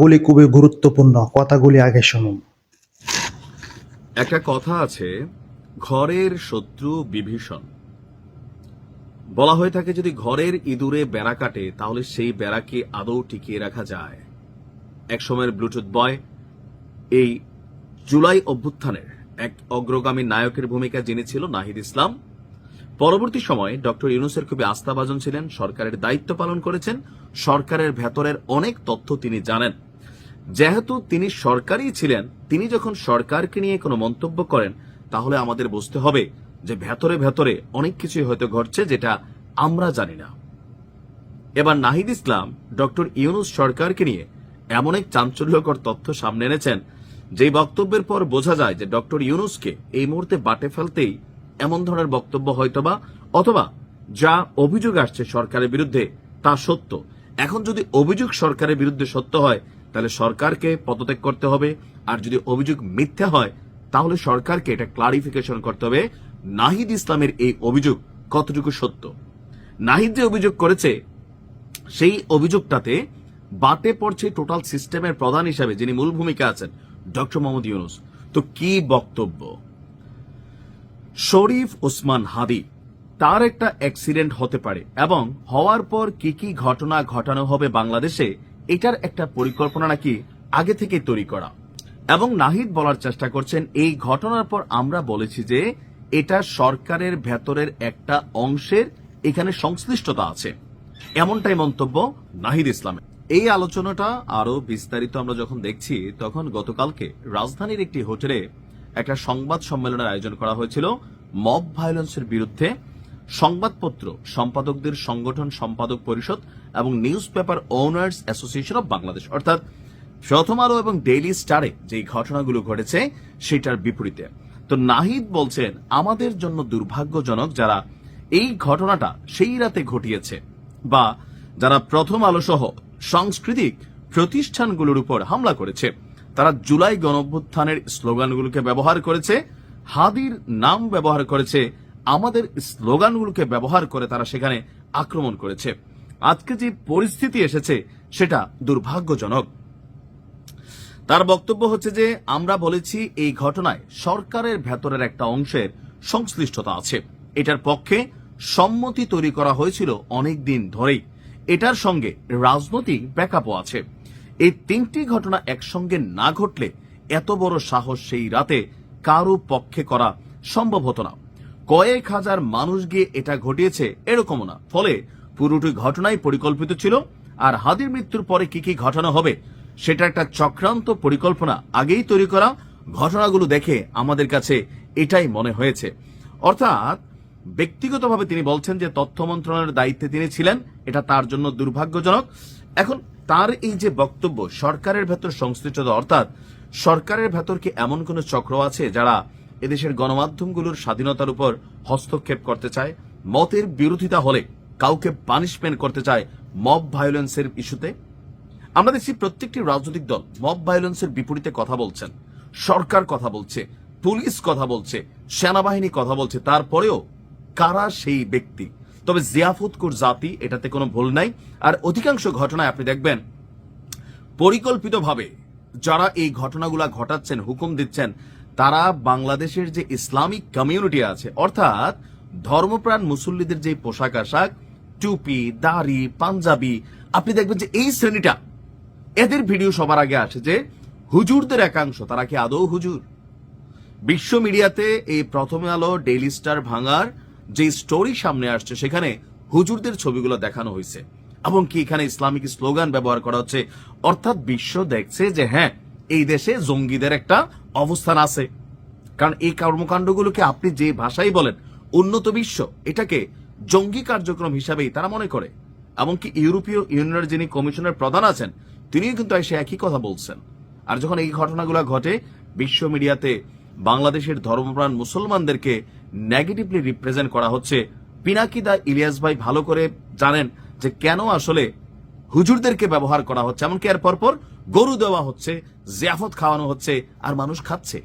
গুলি খুবই গুরুত্বপূর্ণ, কথাগুলি আগে শুনুন। একটা কথা আছে, ঘরের শত্রু বিভীষণ। বলা হয়ে থাকে, যদি ঘরের ইঁদুরে বেড়া কাটে, তাহলে সেই বেড়াকে আদৌ টিকিয়ে রাখা যায়। এক সময়ের ব্লুটুথ বয়, এই জুলাই অভ্যুত্থানের এক অগ্রগামী নায়কের ভূমিকা যিনি ছিল নাহিদ ইসলাম। পরবর্তী সময়ে ডক্টর ইউনুসের খুবই আস্থাভাজন ছিলেন, সরকারের দায়িত্ব পালন করেছেন, সরকারের ভেতরের অনেক তথ্য তিনি জানেন। যেহেতু তিনি সরকারই ছিলেন, তিনি যখন সরকারকে নিয়ে কোনো মন্তব্য করেন, তাহলে আমাদের বুঝতে হবে যে ভেতরে ভেতরে অনেক কিছুই হয়তো ঘটছে যেটা আমরা জানি না। এবার নাহিদ ইসলাম, ডক্টর ইউনুস সরকারকে নিয়ে এমন এক চাঞ্চল্যকর তথ্য সামনে এনেছেন, যেই বক্তব্যের পর বোঝা যায় যে ডক্টর ইউনুসকে এই মুহূর্তে বাটে ফেলতেই এমন ধরনের বক্তব্য হয়তোবা অথবা যা অভিযোগ আসছে সরকারের বিরুদ্ধে তা সত্য। এখন যদি অভিযোগ সরকারের বিরুদ্ধে সত্য হয় তাহলে সরকারকে পদত্যাগ করতে হবে। আর যদি অভিযোগ মিথ্যা হয়, তাহলে সরকারকে এটা ক্লারিফিকেশন করতে হবে, নাহিদ ইসলামের এই অভিযোগ কতটুকু সত্য? নাহিদ যে অভিযোগ করেছে, সেই অভিযোগটাতে বাটে পড়ছে টোটাল সিস্টেমের প্রধান হিসাবে যিনি মূল ভূমিকা আছেন, ডক্টর মোহাম্মদ ইউনুস। তো কি বক্তব্য? শরীফ ওসমান হাদি, তার একটা অ্যাক্সিডেন্ট হতে পারে এবং হওয়ার পর কি কি ঘটনা ঘটানো হবে বাংলাদেশে এটার একটা পরিকল্পনা নাকি আগে থেকে তৈরি করা। এবং নাহিদ বলার চেষ্টা করছেন, এই ঘটনার পর আমরা বলেছি যে এটা সরকারের ভেতরের একটা অংশের এখানে সংশ্লিষ্টতা আছে। এমনটাই মন্তব্য নাহিদ ইসলামের। এই আলোচনাটা আরও বিস্তারিত আমরা যখন দেখছি, তখন গতকালকে রাজধানীর একটি হোটেলে একটা সংবাদ সম্মেলনের আয়োজন করা হয়েছিল। মব ভায়োলেন্সের বিরুদ্ধে সংবাদপত্র, সম্পাদকদের সংগঠন সম্পাদক পরিষদ এবং newspaper owners association of Bangladesh. অর্থাৎ প্রথম আলো এবং ডেইলি স্টারে যে ঘটনাগুলো ঘটেছে, সেটার বিপরীতে। তো নাহিদ বলছেন, আমাদের জন্য দুর্ভাগ্যজনক যারা এই ঘটনাটা সেই রাতে ঘটিয়েছে বা যারা প্রথম আলো সহ সাংস্কৃতিক প্রতিষ্ঠানগুলোর উপর হামলা করেছে, তারা জুলাই গণভ্যুত্থানের স্লোগানগুলোকে ব্যবহার করেছে, হাদির নাম ব্যবহার করেছে আমাদের স্লোগানগুলোকে ব্যবহার করে তারা সেখানে আক্রমণ করেছে। আজকে যে পরিস্থিতি এসেছে, সেটা দুর্ভাগ্যজনক। তার বক্তব্য হচ্ছে যে, আমরা বলেছি এই ঘটনায় সরকারের ভেতরের একটা অংশের সংশ্লিষ্টতা আছে। এটার পক্ষে সম্মতি তৈরি করা হয়েছিল অনেক দিন ধরেই। এটার সঙ্গে রাজনৈতিক ব্যাকআপও আছে। এই তিনটি ঘটনা একসঙ্গে না ঘটলে এত বড় সাহস সেই রাতে কারও পক্ষে করা সম্ভব হতো না। কয়েক হাজার মানুষ গিয়ে এটা ঘটিয়েছে, এরকমও না। ফলে পুরোটি ঘটনাই পরিকল্পিত ছিল, আর হাদির মৃত্যুর পরে কি কি ঘটনা হবে, সেটা একটা চক্রান্ত পরিকল্পনা আগেই তৈরি করা। ঘটনাগুলো দেখে আমাদের কাছে এটাই মনে হয়েছে। অর্থাৎ, ব্যক্তিগতভাবে তিনি বলছেন যে তথ্য মন্ত্রণালয়ের দায়িত্বে তিনি ছিলেন, এটা তার জন্য দুর্ভাগ্যজনক। এখন তার এই যে বক্তব্য, সরকারের ভেতর সংশ্লিষ্টতা, অর্থাৎ সরকারের ভেতর কি এমন কোন চক্র আছে যারা এদেশের গণমাধ্যমগুলোর স্বাধীনতার উপর হস্তক্ষেপ করতে চায়, মতের বিরোধিতা হলে কাউকে পানিশমেন্ট করতে চায় মব ভায়োলেন্সের ইস্যুতে। আমরা দেখছি প্রত্যেকটি রাজনৈতিক দল মব ভায়োলেন্সের বিপরীতে কথা বলছেন। সরকার কথা বলছে, পুলিশ কথা বলছে, সেনাবাহিনী কথা বলছে, তারপরেও কারা সেই ব্যক্তি? তবে জিয়াফুতকুর জাতি এটাতে কোনো ভুল নাই। আর অধিকাংশ ঘটনায় আপনি দেখবেন, পরিকল্পিতভাবে যারা এই ঘটনাগুলা ঘটাচ্ছেন, হুকুম দিচ্ছেন তারা বাংলাদেশের যে ইসলামিক কমিউনিটি আছে, অর্থাৎ ধর্মপ্রাণ মুসল্লিদের যে পোশাক আশাক, টুপি, দাড়ি, পাঞ্জাবি, আপনি দেখবেন যে এই শ্রেণীটা, এদের ভিডিও সবার আগে আসে যে হুজুরদের একাংশ, তারা কি আদৌ হুজুর? বিশ্ব মিডিয়াতে এই প্রথমে আলো ডেইলি স্টার ভাঙার যে স্টোরি সামনে আসছে, সেখানে হুজুরদের ছবিগুলো দেখানো হয়েছে। এবং কি এখানে ইসলামিক স্লোগান ব্যবহার করা হচ্ছে? অর্থাৎ বিশ্ব দেখছে যে হ্যাঁ এই দেশে জঙ্গিদের একটা অবস্থান আছে। কারণ এই কর্মকাণ্ডগুলোকে আপনি যে ভাষাই বলেন, উন্নত বিশ্ব, এটাকে জঙ্গি কার্যক্রম হিসাবেই তারা মনে করে। এমনকি ইউরোপীয় ইউনিয়নের যিনি কমিশনের প্রধান আছেন, তিনিও কিন্তু এসে একই কথা বলছেন। আর যখন এই ঘটনাগুলো ঘটে, বিশ্ব মিডিয়াতে বাংলাদেশের ধর্মপ্রাণ মুসলমানদেরকে নেগেটিভলি রিপ্রেজেন্ট করা হচ্ছে। পিনাকিদা ইলিয়াস ভাই ভালো করে জানেন যে কেন আসলে হুজুরদেরকে ব্যবহার করা হচ্ছে, এমনকি এর পরপর গরু দেওয়া হচ্ছে, জিয়াফত খাওয়ানো হচ্ছে, আর মানুষ খাচ্ছে।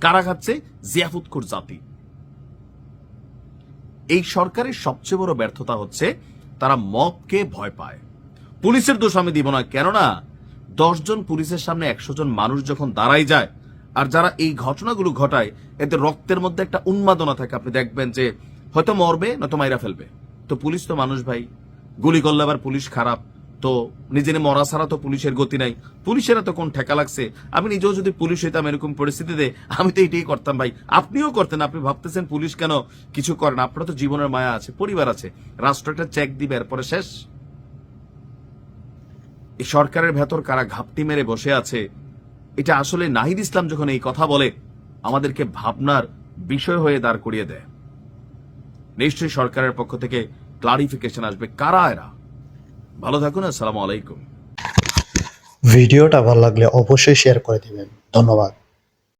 কারা খাচ্ছে? জিয়াফতকুর জাতি। এই সরকারের সবচেয়ে বড় ব্যর্থতা হচ্ছে তারা মবকে ভয় পায়। পুলিশের দোষ আমি দিব না, কেননা দশজন পুলিশের সামনে একশো জন মানুষ যখন দাঁড়াই যায়, আর যারা এই ঘটনাগুলো ঘটায় এতে রক্তের মধ্যে একটা উন্মাদনা থাকে। আপনি দেখবেন যে হয়তো মরবে, নয়তো মাইরা ফেলবে। তো পুলিশ তো মানুষ ভাই, গুলি করলে আবার পুলিশ খারাপ। তো নিজের মরা ছাড়া তো পুলিশের গতি নাই। পুলিশেরা তো কোন ঠেকা লাগছে? আমি নিজেও যদি পুলিশ হইতাম এরকম পরিস্থিতিতে আমি তো এটাই করতাম ভাই। আপনিও করতেন, আপনি ভাবতেছেন পুলিশ কেন কিছু করেন আপনার তো জীবনের মায়া আছে, পরিবার আছে। রাষ্ট্র একটা চেক দিবে, এরপরে শেষ। এই সরকারের ভেতর কারা ঘাপটি মেরে বসে আছে, এটা আসলে নাহিদ ইসলাম যখন এই কথা বলে, আমাদেরকে ভাবনার বিষয় হয়ে দাঁড় করিয়ে দেয়। নিশ্চয়ই সরকারের পক্ষ থেকে ক্লারিফিকেশন আসবে, কারা এরা? ভালো থাকুন আসসালামু আলাইকুম। ভিডিওটা ভালো লাগলে অবশ্যই শেয়ার করে দেবেন। ধন্যবাদ।